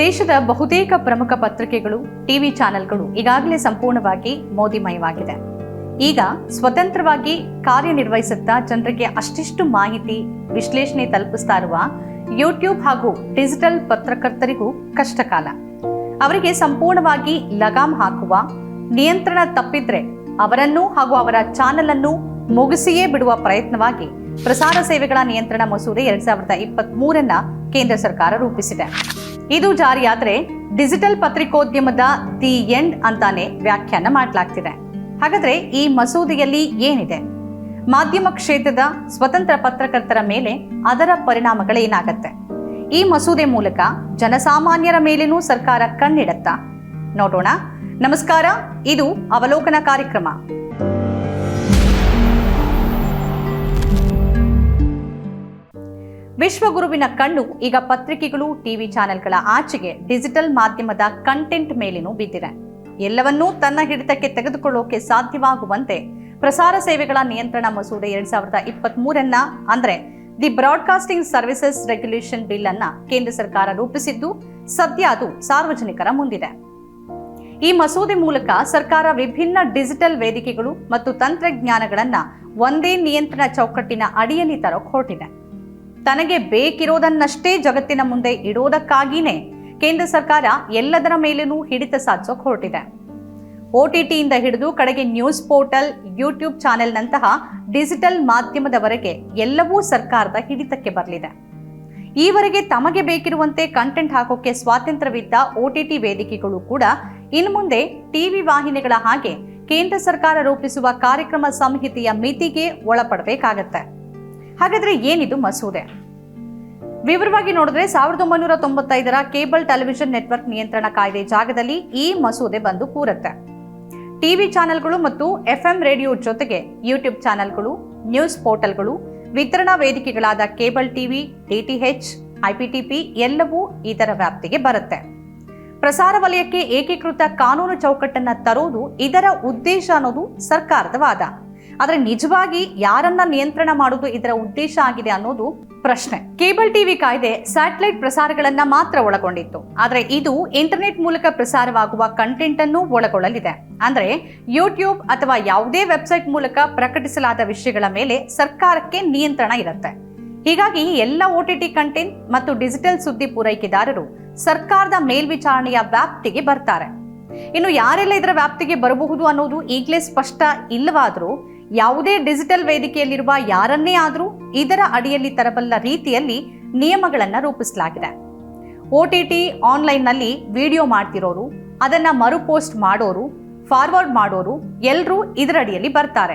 ದೇಶದ ಬಹುತೇಕ ಪ್ರಮುಖ ಪತ್ರಿಕೆಗಳು, ಟಿವಿ ಚಾನೆಲ್ಗಳು ಈಗಾಗಲೇ ಸಂಪೂರ್ಣವಾಗಿ ಮೋದಿಮಯವಾಗಿದೆ. ಈಗ ಸ್ವತಂತ್ರವಾಗಿ ಕಾರ್ಯನಿರ್ವಹಿಸುತ್ತಾ ಜನರಿಗೆ ಅಷ್ಟಿಷ್ಟು ಮಾಹಿತಿ ವಿಶ್ಲೇಷಣೆ ತಲುಪಿಸ್ತಾ ಇರುವ ಯೂಟ್ಯೂಬ್ ಹಾಗೂ ಡಿಜಿಟಲ್ ಪತ್ರಕರ್ತರಿಗೂ ಕಷ್ಟಕಾಲ. ಅವರಿಗೆ ಸಂಪೂರ್ಣವಾಗಿ ಲಗಾಮ್ ಹಾಕುವ, ನಿಯಂತ್ರಣ ತಪ್ಪಿದ್ರೆ ಅವರನ್ನು ಹಾಗೂ ಅವರ ಚಾನೆಲ್ ಅನ್ನು ಮುಗಿಸಿಯೇ ಬಿಡುವ ಪ್ರಯತ್ನವಾಗಿ ಪ್ರಸಾರ ಸೇವೆಗಳ ನಿಯಂತ್ರಣ ಮಸೂದೆ ಎರಡ್ ಸಾವಿರದ ಇಪ್ಪತ್ತ್ ಕೇಂದ್ರ ಸರ್ಕಾರ ರೂಪಿಸಿದೆ. ಇದು ಜಾರಿಯಾದ್ರೆ ಡಿಜಿಟಲ್ ಪತ್ರಿಕೋದ್ಯಮದ ದಿ ಎಂಡ್ ಅಂತಾನೆ ವ್ಯಾಖ್ಯಾನ ಮಾಡಲಾಗ್ತಿದೆ. ಹಾಗಾದ್ರೆ ಈ ಮಸೂದೆಯಲ್ಲಿ ಏನಿದೆ? ಮಾಧ್ಯಮ ಕ್ಷೇತ್ರದ ಸ್ವತಂತ್ರ ಪತ್ರಕರ್ತರ ಮೇಲೆ ಅದರ ಪರಿಣಾಮಗಳೇನಾಗತ್ತೆ? ಈ ಮಸೂದೆ ಮೂಲಕ ಜನಸಾಮಾನ್ಯರ ಮೇಲೇನೂ ಸರ್ಕಾರ ಕಣ್ಣಿಡತ್ತಾ? ನೋಡೋಣ. ನಮಸ್ಕಾರ, ಇದು ಅವಲೋಕನ ಕಾರ್ಯಕ್ರಮ. ವಿಶ್ವಗುರುವಿನ ಕಣ್ಣು ಈಗ ಪತ್ರಿಕೆಗಳು, ಟಿವಿ ಚಾನೆಲ್ಗಳ ಆಚೆಗೆ ಡಿಜಿಟಲ್ ಮಾಧ್ಯಮದ ಕಂಟೆಂಟ್ ಮೇಲಿನೂ ಬಿದ್ದಿದೆ. ಎಲ್ಲವನ್ನೂ ತನ್ನ ಹಿಡಿತಕ್ಕೆ ತೆಗೆದುಕೊಳ್ಳೋಕೆ ಸಾಧ್ಯವಾಗುವಂತೆ ಪ್ರಸಾರ ಸೇವೆಗಳ ನಿಯಂತ್ರಣ ಮಸೂದೆ ಎರಡ್ ಸಾವಿರದ ಇಪ್ಪತ್ತ್ ಮೂರನ್ನ ಅಂದ್ರೆ the broadcasting services regulation bill ಅನ್ನ ಕೇಂದ್ರ ಸರ್ಕಾರ ರೂಪಿಸಿದ್ದು ಸದ್ಯ ಅದು ಸಾರ್ವಜನಿಕರ ಮುಂದಿದೆ. ಈ ಮಸೂದೆ ಮೂಲಕ ಸರ್ಕಾರ ವಿಭಿನ್ನ ಡಿಜಿಟಲ್ ವೇದಿಕೆಗಳು ಮತ್ತು ತಂತ್ರಜ್ಞಾನಗಳನ್ನ ಒಂದೇ ನಿಯಂತ್ರಣ ಚೌಕಟ್ಟಿನ ಅಡಿಯಲ್ಲಿ ತರೋಕ್ ಹೊರಟಿದೆ. ತನಗೆ ಬೇಕಿರೋದನ್ನಷ್ಟೇ ಜಗತ್ತಿನ ಮುಂದೆ ಇಡೋದಕ್ಕಾಗಿನೇ ಕೇಂದ್ರ ಸರ್ಕಾರ ಎಲ್ಲದರ ಮೇಲೂ ಹಿಡಿತ ಸಾಧಿಸೋಕೆ ಹೊರಟಿದೆ. ಒಟಿಟಿಯಿಂದ ಹಿಡಿದು ಕಡೆಗೆ ನ್ಯೂಸ್ ಪೋರ್ಟಲ್, ಯೂಟ್ಯೂಬ್ ಚಾನೆಲ್ನಂತಹ ಡಿಜಿಟಲ್ ಮಾಧ್ಯಮದವರೆಗೆ ಎಲ್ಲವೂ ಸರ್ಕಾರದ ಹಿಡಿತಕ್ಕೆ ಬರಲಿದೆ. ಈವರೆಗೆ ತಮಗೆ ಬೇಕಿರುವಂತೆ ಕಂಟೆಂಟ್ ಹಾಕೋಕೆ ಸ್ವಾತಂತ್ರ್ಯವಿದ್ದ ಒಟಿಟಿ ವೇದಿಕೆಗಳು ಕೂಡ ಇನ್ನು ಮುಂದೆ ಟಿವಿ ವಾಹಿನಿಗಳ ಹಾಗೆ ಕೇಂದ್ರ ಸರ್ಕಾರ ರೂಪಿಸುವ ಕಾರ್ಯಕ್ರಮ ಸಂಹಿತೆಯ ಮಿತಿಗೆ ಒಳಪಡಬೇಕಾಗತ್ತೆ. ಹಾಗಾದ್ರೆ ಏನಿದು ಮಸೂದೆ? ವಿವರವಾಗಿ ನೋಡಿದ್ರೆ ಸಾವಿರದ ಒಂಬೈನೂರ ತೊಂಬತ್ತೈದರ ಕೇಬಲ್ ಟೆಲಿವಿಷನ್ ನೆಟ್ವರ್ಕ್ ನಿಯಂತ್ರಣ ಕಾಯ್ದೆ ಜಾಗದಲ್ಲಿ ಈ ಮಸೂದೆ ಬಂದು ಕೂರುತ್ತೆ. ಟಿವಿ ಚಾನೆಲ್ಗಳು ಮತ್ತು ಎಫ್ಎಂ ರೇಡಿಯೋ ಜೊತೆಗೆ ಯೂಟ್ಯೂಬ್ ಚಾನೆಲ್ಗಳು, ನ್ಯೂಸ್ ಪೋರ್ಟಲ್ಗಳು, ವಿತರಣಾ ವೇದಿಕೆಗಳಾದ ಕೇಬಲ್ ಟಿವಿ ಡಿಟಿಎಚ್ ಐಪಿಟಿಪಿ ಎಲ್ಲವೂ ಇದರ ವ್ಯಾಪ್ತಿಗೆ ಬರುತ್ತೆ. ಪ್ರಸಾರ ವಲಯಕ್ಕೆ ಏಕೀಕೃತ ಕಾನೂನು ಚೌಕಟ್ಟನ್ನು ತರೋದು ಇದರ ಉದ್ದೇಶ ಅನ್ನೋದು ಸರ್ಕಾರದ ವಾದ. ಆದರೆ ನಿಜವಾಗಿ ಯಾರನ್ನ ನಿಯಂತ್ರಣ ಮಾಡೋದು ಇದರ ಉದ್ದೇಶ ಆಗಿದೆ ಅನ್ನೋದು ಪ್ರಶ್ನೆ. ಕೇಬಲ್ ಟಿವಿ ಕಾಯ್ದೆ ಸ್ಯಾಟಲೈಟ್ ಪ್ರಸಾರಗಳನ್ನ ಮಾತ್ರ ಒಳಗೊಂಡಿತ್ತು. ಆದರೆ ಇದು ಇಂಟರ್ನೆಟ್ ಮೂಲಕ ಪ್ರಸಾರವಾಗುವ ಕಂಟೆಂಟ್ ಅನ್ನು ಒಳಗೊಳ್ಳಲಿದೆ. ಅಂದ್ರೆ ಯೂಟ್ಯೂಬ್ ಅಥವಾ ಯಾವುದೇ ವೆಬ್ಸೈಟ್ ಮೂಲಕ ಪ್ರಕಟಿಸಲಾದ ವಿಷಯಗಳ ಮೇಲೆ ಸರ್ಕಾರಕ್ಕೆ ನಿಯಂತ್ರಣ ಇರುತ್ತೆ. ಹೀಗಾಗಿ ಎಲ್ಲ ಒಟಿಟಿ ಕಂಟೆಂಟ್ ಮತ್ತು ಡಿಜಿಟಲ್ ಸುದ್ದಿ ಪೂರೈಕೆದಾರರು ಸರ್ಕಾರದ ಮೇಲ್ವಿಚಾರಣೆಯ ವ್ಯಾಪ್ತಿಗೆ ಬರ್ತಾರೆ. ಇನ್ನು ಯಾರೆಲ್ಲ ಇದರ ವ್ಯಾಪ್ತಿಗೆ ಬರಬಹುದು ಅನ್ನೋದು ಈಗಲೇ ಸ್ಪಷ್ಟ ಇಲ್ಲವಾದರೂ ಯಾವುದೇ ಡಿಜಿಟಲ್ ವೇದಿಕೆಯಲ್ಲಿರುವ ಯಾರನ್ನೇ ಆದರೂ ಇದರ ಅಡಿಯಲ್ಲಿ ತರಬಲ್ಲ ರೀತಿಯಲ್ಲಿ ನಿಯಮಗಳನ್ನು ರೂಪಿಸಲಾಗಿದೆ. ಟಿ ಆನ್ಲೈನ್ನಲ್ಲಿ ವಿಡಿಯೋ ಮಾಡ್ತಿರೋರು, ಅದನ್ನ ಮರುಪೋಸ್ಟ್ ಮಾಡೋರು, ಫಾರ್ವರ್ಡ್ ಮಾಡೋರು ಎಲ್ಲರೂ ಇದರ ಅಡಿಯಲ್ಲಿ ಬರ್ತಾರೆ.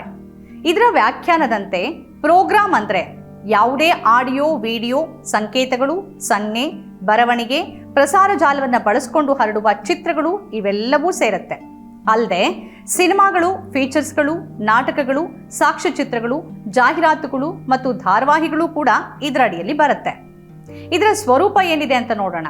ಇದರ ವ್ಯಾಖ್ಯಾನದಂತೆ ಪ್ರೋಗ್ರಾಮ್ ಅಂದ್ರೆ ಯಾವುದೇ ಆಡಿಯೋ, ವಿಡಿಯೋ, ಸಂಕೇತಗಳು, ಸನ್ನೆ, ಬರವಣಿಗೆ, ಪ್ರಸಾರ ಜಾಲವನ್ನು ಬಳಸಿಕೊಂಡು ಹರಡುವ ಚಿತ್ರಗಳು ಇವೆಲ್ಲವೂ ಸೇರುತ್ತೆ. ಅಲ್ಲದೆ ಸಿನಿಮಾಗಳು ಫೀಚರ್ಸ್ಗಳು ನಾಟಕಗಳು ಸಾಕ್ಷ್ಯಚಿತ್ರಗಳು ಜಾಹೀರಾತುಗಳು ಮತ್ತು ಧಾರಾವಾಹಿಗಳು ಕೂಡ ಇದರ ಅಡಿಯಲ್ಲಿ ಬರುತ್ತೆ. ಇದರ ಸ್ವರೂಪ ಏನಿದೆ ಅಂತ ನೋಡೋಣ.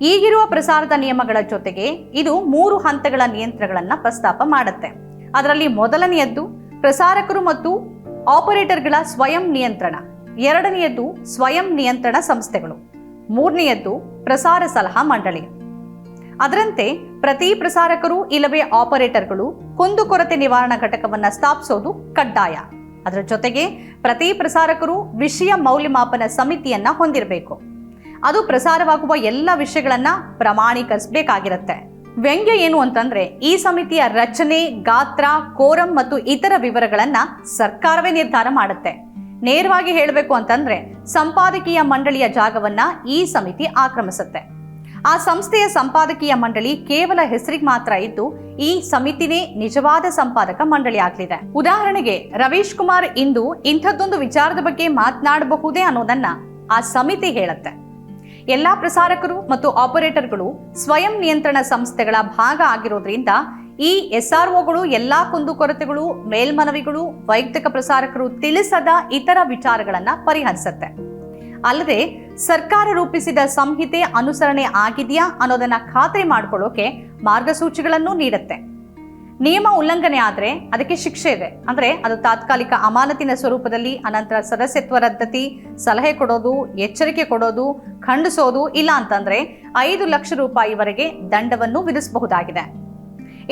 ಈಗಿರುವ ಪ್ರಸಾರದ ನಿಯಮಗಳ ಜೊತೆಗೆ ಇದು ಮೂರು ಹಂತಗಳ ನಿಯಂತ್ರಣಗಳನ್ನ ಪ್ರಸ್ತಾಪ ಮಾಡುತ್ತೆ. ಅದರಲ್ಲಿ ಮೊದಲನೆಯದ್ದು ಪ್ರಸಾರಕರು ಮತ್ತು ಆಪರೇಟರ್ಗಳ ಸ್ವಯಂ ನಿಯಂತ್ರಣ. ಎರಡನೆಯದ್ದು ಸ್ವಯಂ ನಿಯಂತ್ರಣ ಸಂಸ್ಥೆಗಳು. ಮೂರನೆಯದ್ದು ಪ್ರಸಾರ ಸಲಹಾ ಮಂಡಳಿ. ಅದರಂತೆ ಪ್ರತಿ ಪ್ರಸಾರಕರು ಇಲ್ಲವೇ ಆಪರೇಟರ್ಗಳು ಕುಂದುಕೊರತೆ ನಿವಾರಣಾ ಘಟಕವನ್ನು ಸ್ಥಾಪಿಸೋದು ಕಡ್ಡಾಯ. ಅದರ ಜೊತೆಗೆ ಪ್ರತಿ ಪ್ರಸಾರಕರು ವಿಷಯ ಮೌಲ್ಯಮಾಪನ ಸಮಿತಿಯನ್ನ ಹೊಂದಿರಬೇಕು. ಅದು ಪ್ರಸಾರವಾಗುವ ಎಲ್ಲ ವಿಷಯಗಳನ್ನ ಪ್ರಮಾಣೀಕರಿಸಬೇಕಾಗಿರುತ್ತೆ. ವ್ಯಂಗ್ಯ ಏನು ಅಂತಂದ್ರೆ ಈ ಸಮಿತಿಯ ರಚನೆ, ಗಾತ್ರ, ಕೋರಂ ಮತ್ತು ಇತರ ವಿವರಗಳನ್ನ ಸರ್ಕಾರವೇ ನಿರ್ಧಾರ ಮಾಡುತ್ತೆ. ನೇರವಾಗಿ ಹೇಳಬೇಕು ಅಂತಂದ್ರೆ ಸಂಪಾದಕೀಯ ಮಂಡಳಿಯ ಜಾಗವನ್ನ ಈ ಸಮಿತಿ ಆಕ್ರಮಿಸುತ್ತೆ. ಆ ಸಂಸ್ಥೆಯ ಸಂಪಾದಕೀಯ ಮಂಡಳಿ ಕೇವಲ ಹೆಸರಿಗೆ ಮಾತ್ರ ಇದ್ದು, ಈ ಸಮಿತಿನೇ ನಿಜವಾದ ಸಂಪಾದಕ ಮಂಡಳಿ ಆಗಲಿದೆ. ಉದಾಹರಣೆಗೆ, ರವೀಶ್ ಕುಮಾರ್ ಇಂದು ಇಂಥದ್ದೊಂದು ವಿಚಾರದ ಬಗ್ಗೆ ಮಾತನಾಡಬಹುದೇ ಅನ್ನೋದನ್ನ ಆ ಸಮಿತಿ ಹೇಳುತ್ತೆ. ಎಲ್ಲಾ ಪ್ರಸಾರಕರು ಮತ್ತು ಆಪರೇಟರ್ಗಳು ಸ್ವಯಂ ನಿಯಂತ್ರಣ ಸಂಸ್ಥೆಗಳ ಭಾಗ ಆಗಿರೋದ್ರಿಂದ, ಈ ಎಸ್ಆರ್ಒಗಳು ಎಲ್ಲಾ ಕುಂದುಕೊರತೆಗಳು ಮೇಲ್ಮನವಿಗಳು, ವೈಯಕ್ತಿಕ ಪ್ರಸಾರಕರು ತಿಳಿಸದ ಇತರ ವಿಚಾರಗಳನ್ನ ಪರಿಹರಿಸುತ್ತೆ. ಅಲ್ಲದೆ ಸರ್ಕಾರ ರೂಪಿಸಿದ ಸಂಹಿತೆ ಅನುಸರಣೆ ಆಗಿದೆಯಾ ಅನ್ನೋದನ್ನ ಖಾತ್ರಿ ಮಾಡ್ಕೊಳ್ಳೋಕೆ ಮಾರ್ಗಸೂಚಿಗಳನ್ನು ನೀಡುತ್ತೆ. ನಿಯಮ ಉಲ್ಲಂಘನೆ ಆದರೆ ಅದಕ್ಕೆ ಶಿಕ್ಷೆ ಇದೆ. ಅಂದ್ರೆ ಅದು ತಾತ್ಕಾಲಿಕ ಅಮಾನತಿನ ಸ್ವರೂಪದಲ್ಲಿ ಅನಂತರ ಸದಸ್ಯತ್ವ ರದ್ದತಿ, ಸಲಹೆ ಕೊಡೋದು, ಎಚ್ಚರಿಕೆ ಕೊಡೋದು, ಖಂಡಿಸೋದು ಇಲ್ಲ ಅಂತಂದ್ರೆ ಐದು ಲಕ್ಷ ರೂಪಾಯಿವರೆಗೆ ದಂಡವನ್ನು ವಿಧಿಸಬಹುದಾಗಿದೆ.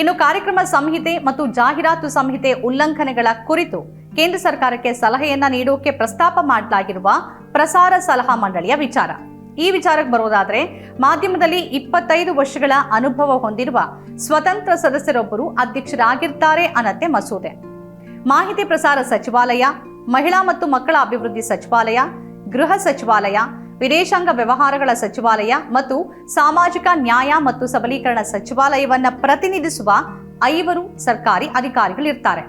ಇನ್ನು ಕಾರ್ಯಕ್ರಮ ಸಂಹಿತೆ ಮತ್ತು ಜಾಹೀರಾತು ಸಂಹಿತೆ ಉಲ್ಲಂಘನೆಗಳ ಕುರಿತು ಕೇಂದ್ರ ಸರ್ಕಾರಕ್ಕೆ ಸಲಹೆಯನ್ನ ನೀಡೋಕೆ ಪ್ರಸ್ತಾಪ ಮಾಡಲಾಗಿರುವ ಪ್ರಸಾರ ಸಲಹಾ ಮಂಡಳಿಯ ವಿಚಾರ. ಈ ವಿಚಾರಕ್ಕೆ ಬರೋದಾದ್ರೆ ಮಾಧ್ಯಮದಲ್ಲಿ ಇಪ್ಪತ್ತೈದು ವರ್ಷಗಳ ಅನುಭವ ಹೊಂದಿರುವ ಸ್ವತಂತ್ರ ಸದಸ್ಯರೊಬ್ಬರು ಅಧ್ಯಕ್ಷರಾಗಿರ್ತಾರೆ ಅನ್ನತ್ತೆ ಮಸೂದೆ. ಮಾಹಿತಿ ಪ್ರಸಾರ ಸಚಿವಾಲಯ, ಮಹಿಳಾ ಮತ್ತು ಮಕ್ಕಳ ಅಭಿವೃದ್ಧಿ ಸಚಿವಾಲಯ, ಗೃಹ ಸಚಿವಾಲಯ, ವಿದೇಶಾಂಗ ವ್ಯವಹಾರಗಳ ಸಚಿವಾಲಯ ಮತ್ತು ಸಾಮಾಜಿಕ ನ್ಯಾಯ ಮತ್ತು ಸಬಲೀಕರಣ ಸಚಿವಾಲಯವನ್ನ ಪ್ರತಿನಿಧಿಸುವ ಐವರು ಸರ್ಕಾರಿ ಅಧಿಕಾರಿಗಳಿರ್ತಾರೆ.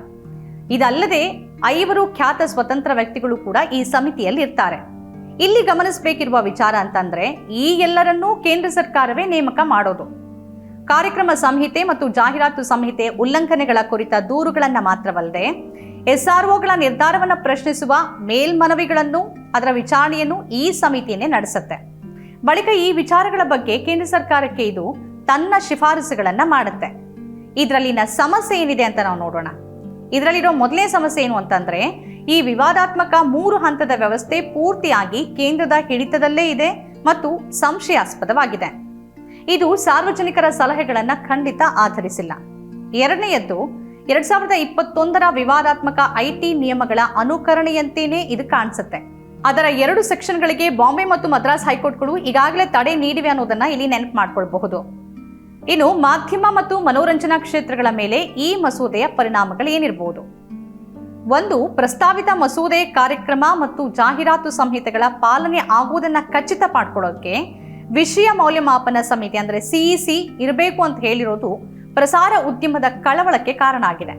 ಇದಲ್ಲದೆ ಐವರು ಖ್ಯಾತ ಸ್ವತಂತ್ರ ವ್ಯಕ್ತಿಗಳು ಕೂಡ ಈ ಸಮಿತಿಯಲ್ಲಿ ಇರ್ತಾರೆ ಇಲ್ಲಿ ಗಮನಿಸಬೇಕಿರುವ ವಿಚಾರ ಅಂತಂದ್ರೆ, ಈ ಎಲ್ಲರನ್ನೂ ಕೇಂದ್ರ ಸರ್ಕಾರವೇ ನೇಮಕ ಮಾಡೋದು. ಕಾರ್ಯಕ್ರಮ ಸಂಹಿತೆ ಮತ್ತು ಜಾಹೀರಾತು ಸಂಹಿತೆ ಉಲ್ಲಂಘನೆಗಳ ಕುರಿತ ದೂರುಗಳನ್ನು ಮಾತ್ರವಲ್ಲದೆ ಎಸ್ಆರ್ಒಗಳ ನಿರ್ಧಾರವನ್ನು ಪ್ರಶ್ನಿಸುವ ಮೇಲ್ಮನವಿಗಳನ್ನು, ಅದರ ವಿಚಾರಣೆಯನ್ನು ಈ ಸಮಿತಿಯನ್ನೇ ನಡೆಸುತ್ತೆ. ಬಳಿಕ ಈ ವಿಚಾರಗಳ ಬಗ್ಗೆ ಕೇಂದ್ರ ಸರ್ಕಾರಕ್ಕೆ ಇದು ತನ್ನ ಶಿಫಾರಸುಗಳನ್ನು ಮಾಡುತ್ತೆ. ಇದರಲ್ಲಿನ ಸಮಸ್ಯೆ ಏನಿದೆ ಅಂತ ನಾವು ನೋಡೋಣ. ಇದರಲ್ಲಿರೋ ಮೊದಲನೇ ಸಮಸ್ಯೆ ಏನು ಅಂತಂದ್ರೆ, ಈ ವಿವಾದಾತ್ಮಕ ಮೂರು ಹಂತದ ವ್ಯವಸ್ಥೆ ಪೂರ್ತಿಯಾಗಿ ಕೇಂದ್ರದ ಹಿಡಿತದಲ್ಲೇ ಇದೆ ಮತ್ತು ಸಂಶಯಾಸ್ಪದವಾಗಿದೆ. ಇದು ಸಾರ್ವಜನಿಕರ ಸಲಹೆಗಳನ್ನ ಖಂಡಿತ ಆಧರಿಸಿಲ್ಲ. ಎರಡನೆಯದ್ದು, ಎರಡ್ ಸಾವಿರದ ಇಪ್ಪತ್ತೊಂದರ ವಿವಾದಾತ್ಮಕ ಐಟಿ ನಿಯಮಗಳ ಅನುಕರಣೆಯಂತೆಯೇ ಇದು ಕಾಣಿಸುತ್ತೆ. ಅದರ ಎರಡು ಸೆಕ್ಷನ್ಗಳಿಗೆ ಬಾಂಬೆ ಮತ್ತು ಮದ್ರಾಸ್ ಹೈಕೋರ್ಟ್ಗಳು ಈಗಾಗಲೇ ತಡೆ ನೀಡಿವೆ ಅನ್ನೋದನ್ನ ಇಲ್ಲಿ ನೆನಪು ಮಾಡ್ಕೊಳ್ಬಹುದು. ಇನ್ನು ಮಾಧ್ಯಮ ಮತ್ತು ಮನೋರಂಜನಾ ಕ್ಷೇತ್ರಗಳ ಮೇಲೆ ಈ ಮಸೂದೆಯ ಪರಿಣಾಮಗಳು ಏನಿರಬಹುದು? ಒಂದು, ಪ್ರಸ್ತಾವಿತ ಮಸೂದೆ ಕಾರ್ಯಕ್ರಮ ಮತ್ತು ಜಾಹೀರಾತು ಸಂಹಿತೆಗಳ ಪಾಲನೆ ಆಗುವುದನ್ನು ಖಚಿತ ಮಾಡ್ಕೊಳ್ಳೋಕೆ ವಿಷಯ ಮೌಲ್ಯಮಾಪನ ಸಮಿತಿ ಅಂದರೆ ಸಿಇಸಿ ಇರಬೇಕು ಅಂತ ಹೇಳಿರೋದು ಪ್ರಸಾರ ಉದ್ಯಮದ ಕಳವಳಕ್ಕೆ ಕಾರಣ ಆಗಿದೆ.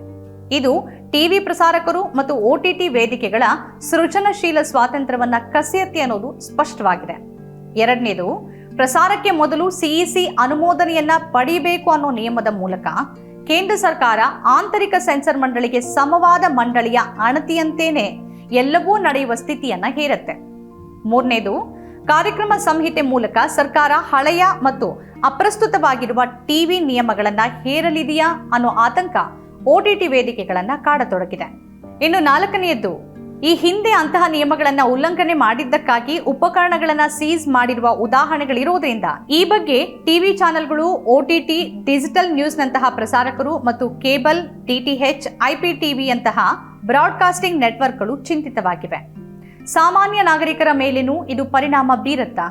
ಇದು ಟಿವಿ ಪ್ರಸಾರಕರು ಮತ್ತು ಒಟಿಟಿ ವೇದಿಕೆಗಳ ಸೃಜನಶೀಲ ಸ್ವಾತಂತ್ರ್ಯವನ್ನ ಕಸಿಯತ್ತೆ ಅನ್ನೋದು ಸ್ಪಷ್ಟವಾಗಿದೆ. ಎರಡನೇದು ಪ್ರಸಾರಕ್ಕೆ ಮೊದಲು ಸಿಇಸಿ ಅನುಮೋದನೆಯನ್ನ ಪಡೆಯಬೇಕು ಅನ್ನೋ ನಿಯಮದ ಮೂಲಕ ಕೇಂದ್ರ ಸರ್ಕಾರ ಆಂತರಿಕ ಸೆನ್ಸರ್ ಮಂಡಳಿಗೆ ಸಮವಾದ ಮಂಡಳಿಯ ಅಣತಿಯಂತೇನೆ ಎಲ್ಲವೂ ನಡೆಯುವ ಸ್ಥಿತಿಯನ್ನ ಹೇರತ್ತೆ. ಮೂರನೇದು, ಕಾರ್ಯಕ್ರಮ ಸಂಹಿತೆ ಮೂಲಕ ಸರ್ಕಾರ ಹಳೆಯ ಮತ್ತು ಅಪ್ರಸ್ತುತವಾಗಿರುವ ಟಿವಿ ನಿಯಮಗಳನ್ನ ಹೇರಲಿದೆಯಾ ಅನ್ನೋ ಆತಂಕ ಒಟಿಟಿ ವೇದಿಕೆಗಳನ್ನ ಕಾಡತೊಡಗಿದೆ. ಇನ್ನು ನಾಲ್ಕನೆಯದ್ದು ಈ ಹಿಂದೆ ಅಂತಹ ನಿಯಮಗಳನ್ನು ಉಲ್ಲಂಘನೆ ಮಾಡಿದ್ದಕ್ಕಾಗಿ ಉಪಕರಣಗಳನ್ನು ಸೀಸ್ ಮಾಡಿರುವ ಉದಾಹರಣೆಗಳಿರುವುದರಿಂದ ಈ ಬಗ್ಗೆ ಟಿವಿ ಚಾನೆಲ್ಗಳು ಓಟಿಟಿ ಡಿಜಿಟಲ್ ನ್ಯೂಸ್ನಂತಹ ಪ್ರಸಾರಕರು ಮತ್ತು ಕೇಬಲ್ ಡಿಟಿಎಚ್ ಐಪಿಟಿವಿಯಂತಹ ಬ್ರಾಡ್ಕಾಸ್ಟಿಂಗ್ ನೆಟ್ವರ್ಕ್ಗಳು ಚಿಂತಿತವಾಗಿವೆ. ಸಾಮಾನ್ಯ ನಾಗರಿಕರ ಮೇಲೇನೂ ಇದು ಪರಿಣಾಮ ಬೀರುತ್ತಾ.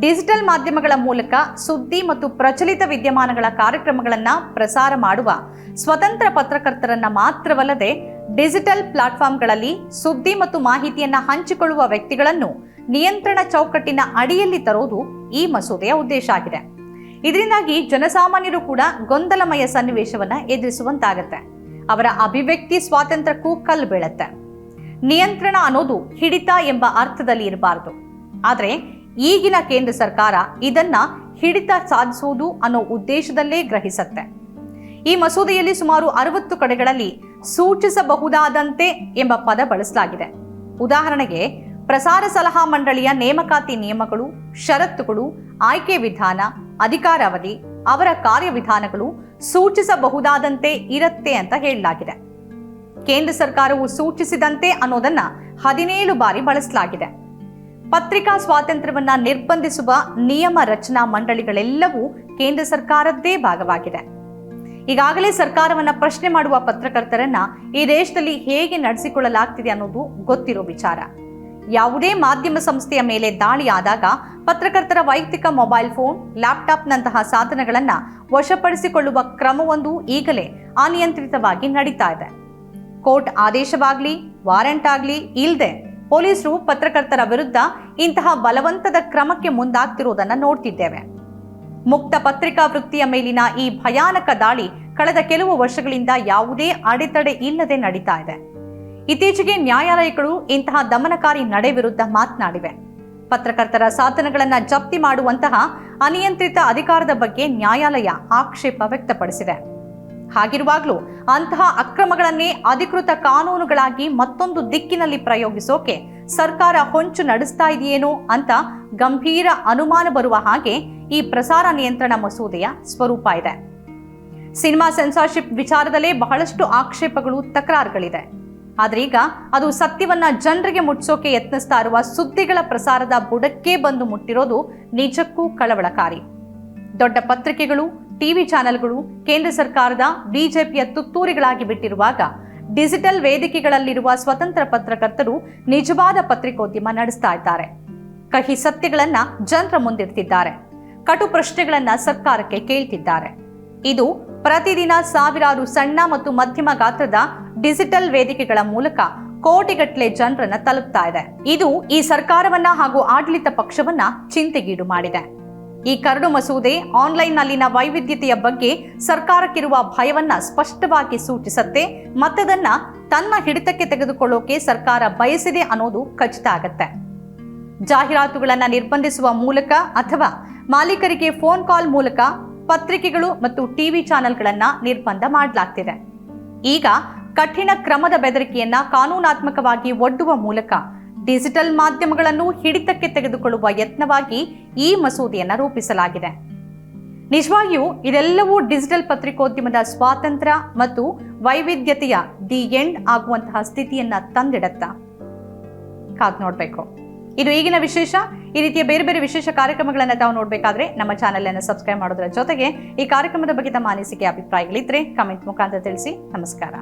ಡಿಜಿಟಲ್ ಮಾಧ್ಯಮಗಳ ಮೂಲಕ ಸುದ್ದಿ ಮತ್ತು ಪ್ರಚಲಿತ ವಿದ್ಯಮಾನಗಳ ಕಾರ್ಯಕ್ರಮಗಳನ್ನು ಪ್ರಸಾರ ಮಾಡುವ ಸ್ವತಂತ್ರ ಪತ್ರಕರ್ತರನ್ನ ಮಾತ್ರವಲ್ಲದೆ ಡಿಜಿಟಲ್ ಪ್ಲಾಟ್ಫಾರ್ಮ್ಗಳಲ್ಲಿ ಸುದ್ದಿ ಮತ್ತು ಮಾಹಿತಿಯನ್ನು ಹಂಚಿಕೊಳ್ಳುವ ವ್ಯಕ್ತಿಗಳನ್ನು ನಿಯಂತ್ರಣ ಚೌಕಟ್ಟಿನ ಅಡಿಯಲ್ಲಿ ತರುವುದು ಈ ಮಸೂದೆಯ ಉದ್ದೇಶ ಆಗಿದೆ. ಇದರಿಂದಾಗಿ ಜನಸಾಮಾನ್ಯರು ಕೂಡ ಗೊಂದಲಮಯ ಸನ್ನಿವೇಶವನ್ನ ಎದುರಿಸುವಂತಾಗತ್ತೆ. ಅವರ ಅಭಿವ್ಯಕ್ತಿ ಸ್ವಾತಂತ್ರ್ಯಕ್ಕೂ ಕಲ್ಲು ಬೀಳತ್ತೆ. ನಿಯಂತ್ರಣ ಅನ್ನೋದು ಹಿಡಿತ ಎಂಬ ಅರ್ಥದಲ್ಲಿ ಇರಬಾರದು. ಆದರೆ ಈಗಿನ ಕೇಂದ್ರ ಸರ್ಕಾರ ಇದನ್ನ ಹಿಡಿತ ಸಾಧಿಸುವುದು ಅನ್ನೋ ಉದ್ದೇಶದಲ್ಲೇ ಗ್ರಹಿಸತ್ತೆ. ಈ ಮಸೂದೆಯಲ್ಲಿ ಸುಮಾರು ಅರವತ್ತು ಕಡೆಗಳಲ್ಲಿ ಸೂಚಿಸಬಹುದಾದಂತೆ ಎಂಬ ಪದ ಬಳಸಲಾಗಿದೆ. ಉದಾಹರಣೆಗೆ, ಪ್ರಸಾರ ಸಲಹಾ ಮಂಡಳಿಯ ನೇಮಕಾತಿ ನಿಯಮಗಳು, ಷರತ್ತುಗಳು, ಆಯ್ಕೆ ವಿಧಾನ, ಅಧಿಕಾರಾವಧಿ, ಅವರ ಕಾರ್ಯವಿಧಾನಗಳು ಸೂಚಿಸಬಹುದಾದಂತೆ ಇರತ್ತೆ ಅಂತ ಹೇಳಲಾಗಿದೆ. ಕೇಂದ್ರ ಸರ್ಕಾರವು ಸೂಚಿಸಿದಂತೆ ಅನ್ನೋದನ್ನ ಹದಿನೇಳು ಬಾರಿ ಬಳಸಲಾಗಿದೆ. ಪತ್ರಿಕಾ ಸ್ವಾತಂತ್ರ್ಯವನ್ನ ನಿರ್ಬಂಧಿಸುವ ನಿಯಮ ರಚನಾ ಮಂಡಳಿಗಳೆಲ್ಲವೂ ಕೇಂದ್ರ ಸರ್ಕಾರದ್ದೇ ಭಾಗವಾಗಿದೆ. ಈಗಾಗಲೇ ಸರ್ಕಾರವನ್ನ ಪ್ರಶ್ನೆ ಮಾಡುವ ಪತ್ರಕರ್ತರನ್ನ ಈ ದೇಶದಲ್ಲಿ ಹೇಗೆ ನಡೆಸಿಕೊಳ್ಳಲಾಗ್ತಿದೆ ಅನ್ನೋದು ಗೊತ್ತಿರೋ ವಿಚಾರ. ಯಾವುದೇ ಮಾಧ್ಯಮ ಸಂಸ್ಥೆಯ ಮೇಲೆ ದಾಳಿ ಆದಾಗ ಪತ್ರಕರ್ತರ ವೈಯಕ್ತಿಕ ಮೊಬೈಲ್ ಫೋನ್, ಲ್ಯಾಪ್ಟಾಪ್ನಂತಹ ಸಾಧನಗಳನ್ನ ವಶಪಡಿಸಿಕೊಳ್ಳುವ ಕ್ರಮವೊಂದು ಈಗಲೇ ಅನಿಯಂತ್ರಿತವಾಗಿ ನಡೀತಾ ಇದೆ. ಕೋರ್ಟ್ ಆದೇಶವಾಗ್ಲಿ, ವಾರೆಂಟ್ ಆಗ್ಲಿ ಇಲ್ಲದೆ ಪೊಲೀಸರು ಪತ್ರಕರ್ತರ ವಿರುದ್ಧ ಇಂತಹ ಬಲವಂತದ ಕ್ರಮಕ್ಕೆ ಮುಂದಾಗ್ತಿರುವುದನ್ನು ನೋಡ್ತಿದ್ದೇವೆ. ಮುಕ್ತ ಪತ್ರಿಕಾ ವೃತ್ತಿಯ ಮೇಲಿನ ಈ ಭಯಾನಕ ದಾಳಿ ಕಳೆದ ಕೆಲವು ವರ್ಷಗಳಿಂದ ಯಾವುದೇ ಅಡೆತಡೆ ಇಲ್ಲದೆ ನಡೀತಾ ಇದೆ. ಇತ್ತೀಚೆಗೆ ನ್ಯಾಯಾಲಯಗಳು ಇಂತಹ ದಮನಕಾರಿ ನಡೆ ವಿರುದ್ಧ ಮಾತನಾಡಿವೆ. ಪತ್ರಕರ್ತರ ಸಾಧನಗಳನ್ನು ಜಪ್ತಿ ಮಾಡುವಂತಹ ಅನಿಯಂತ್ರಿತ ಅಧಿಕಾರದ ಬಗ್ಗೆ ನ್ಯಾಯಾಲಯ ಆಕ್ಷೇಪ ವ್ಯಕ್ತಪಡಿಸಿದೆ. ಹಾಗಿರುವಾಗಲೂ ಅಂತಹ ಅಕ್ರಮಗಳನ್ನೇ ಅಧಿಕೃತ ಕಾನೂನುಗಳಾಗಿ ಮತ್ತೊಂದು ದಿಕ್ಕಿನಲ್ಲಿ ಪ್ರಯೋಗಿಸೋಕೆ ಸರ್ಕಾರ ಹೊಂಚು ನಡೆಸ್ತಾ ಇದೆಯೇನೋ ಅಂತ ಗಂಭೀರ ಅನುಮಾನ ಬರುವ ಹಾಗೆ ಈ ಪ್ರಸಾರ ನಿಯಂತ್ರಣ ಮಸೂದೆಯ ಸ್ವರೂಪ ಇದೆ. ಸಿನಿಮಾ ಸೆನ್ಸಾರ್ಶಿಪ್ ವಿಚಾರದಲ್ಲೇ ಬಹಳಷ್ಟು ಆಕ್ಷೇಪಗಳು, ತಕರಾರುಗಳಿದೆ. ಆದ್ರೆ ಈಗ ಅದು ಸತ್ಯವನ್ನ ಜನರಿಗೆ ಮುಟ್ಸೋಕೆ ಯತ್ನಿಸ್ತಾ ಇರುವ ಸುದ್ದಿಗಳ ಪ್ರಸಾರದ ಬುಡಕ್ಕೆ ಬಂದು ಮುಟ್ಟಿರೋದು ನಿಜಕ್ಕೂ ಕಳವಳಕಾರಿ. ದೊಡ್ಡ ಪತ್ರಿಕೆಗಳು, ಟಿವಿ ಚಾನೆಲ್ಗಳು ಕೇಂದ್ರ ಸರ್ಕಾರದ, ಬಿಜೆಪಿಯ ತುತ್ತೂರಿಗಳಾಗಿ ಬಿಟ್ಟಿರುವಾಗ ಡಿಜಿಟಲ್ ವೇದಿಕೆಗಳಲ್ಲಿರುವ ಸ್ವತಂತ್ರ ಪತ್ರಕರ್ತರು ನಿಜವಾದ ಪತ್ರಿಕೋದ್ಯಮ ನಡೆಸ್ತಾ ಇದ್ದಾರೆ. ಕಹಿ ಸತ್ಯಗಳನ್ನ ಜನರ ಮುಂದಿಡ್ತಿದ್ದಾರೆ. ಕಟು ಪ್ರಶ್ನೆಗಳನ್ನ ಸರ್ಕಾರಕ್ಕೆ ಕೇಳ್ತಿದ್ದಾರೆ. ಇದು ಪ್ರತಿದಿನ ಸಾವಿರಾರು ಸಣ್ಣ ಮತ್ತು ಮಧ್ಯಮ ಗಾತ್ರದ ಡಿಜಿಟಲ್ ವೇದಿಕೆಗಳ ಮೂಲಕ ಕೋಟಿಗಟ್ಟಲೆ ಜನರನ್ನ ತಲುಪ್ತಾ ಇದೆ. ಇದು ಈ ಸರ್ಕಾರವನ್ನ ಹಾಗೂ ಆಡಳಿತ ಪಕ್ಷವನ್ನ ಚಿಂತೆಗೀಡು ಮಾಡಿದೆ. ಈ ಕರಡು ಮಸೂದೆ ಆನ್ಲೈನ್ನಲ್ಲಿನ ವೈವಿಧ್ಯತೆಯ ಬಗ್ಗೆ ಸರ್ಕಾರಕ್ಕಿರುವ ಭಯವನ್ನ ಸ್ಪಷ್ಟವಾಗಿ ಸೂಚಿಸುತ್ತೆ. ಮತ್ತದನ್ನ ತನ್ನ ಹಿಡಿತಕ್ಕೆ ತೆಗೆದುಕೊಳ್ಳೋಕೆ ಸರ್ಕಾರ ಬಯಸಿದೆ ಅನ್ನೋದು ಖಚಿತ ಆಗತ್ತೆ. ಜಾಹೀರಾತುಗಳನ್ನು ನಿರ್ಬಂಧಿಸುವ ಮೂಲಕ ಅಥವಾ ಮಾಲೀಕರಿಗೆ ಫೋನ್ ಕಾಲ್ ಮೂಲಕ ಪತ್ರಿಕೆಗಳು ಮತ್ತು ಟಿವಿ ಚಾನೆಲ್ಗಳನ್ನ ನಿರ್ಬಂಧ ಮಾಡಲಾಗ್ತಿದೆ. ಈಗ ಕಠಿಣ ಕ್ರಮದ ಬೆದರಿಕೆಯನ್ನ ಕಾನೂನಾತ್ಮಕವಾಗಿ ಒಡ್ಡುವ ಮೂಲಕ ಡಿಜಿಟಲ್ ಮಾಧ್ಯಮಗಳನ್ನು ಹಿಡಿತಕ್ಕೆ ತೆಗೆದುಕೊಳ್ಳುವ ಯತ್ನವಾಗಿ ಈ ಮಸೂದೆಯನ್ನ ರೂಪಿಸಲಾಗಿದೆ. ನಿಜವಾಗಿಯೂ ಇದೆಲ್ಲವೂ ಡಿಜಿಟಲ್ ಪತ್ರಿಕೋದ್ಯಮದ ಸ್ವಾತಂತ್ರ್ಯ ಮತ್ತು ವೈವಿಧ್ಯತೆಯ ದಿ ಎಂಡ್ ಆಗುವಂತಹ ಸ್ಥಿತಿಯನ್ನ ತಂದಿಡತ್ತಾ? ಕಾದ್ ನೋಡಬೇಕು. ಇದು ಈಗಿನ ವಿಶೇಷ, ಈ ರೀತಿಯ ಬೇರೆ ಬೇರೆ ವಿಶೇಷ ಕಾರ್ಯಕ್ರಮಗಳನ್ನು ತಾವು ನೋಡಬೇಕಾದ್ರೆ ನಮ್ಮ ಚಾನೆಲ್ ಅನ್ನು ಸಬ್ಸ್ಕ್ರೈಬ್ ಮಾಡೋದರ ಜೊತೆಗೆ ಈ ಕಾರ್ಯಕ್ರಮದ ಬಗ್ಗೆ ತಮ್ಮ ಅನಿಸಿಕೆ, ಅಭಿಪ್ರಾಯಗಳಿದ್ರೆ ಕಮೆಂಟ್ ಮುಖಾಂತರ ತಿಳಿಸಿ. ನಮಸ್ಕಾರ.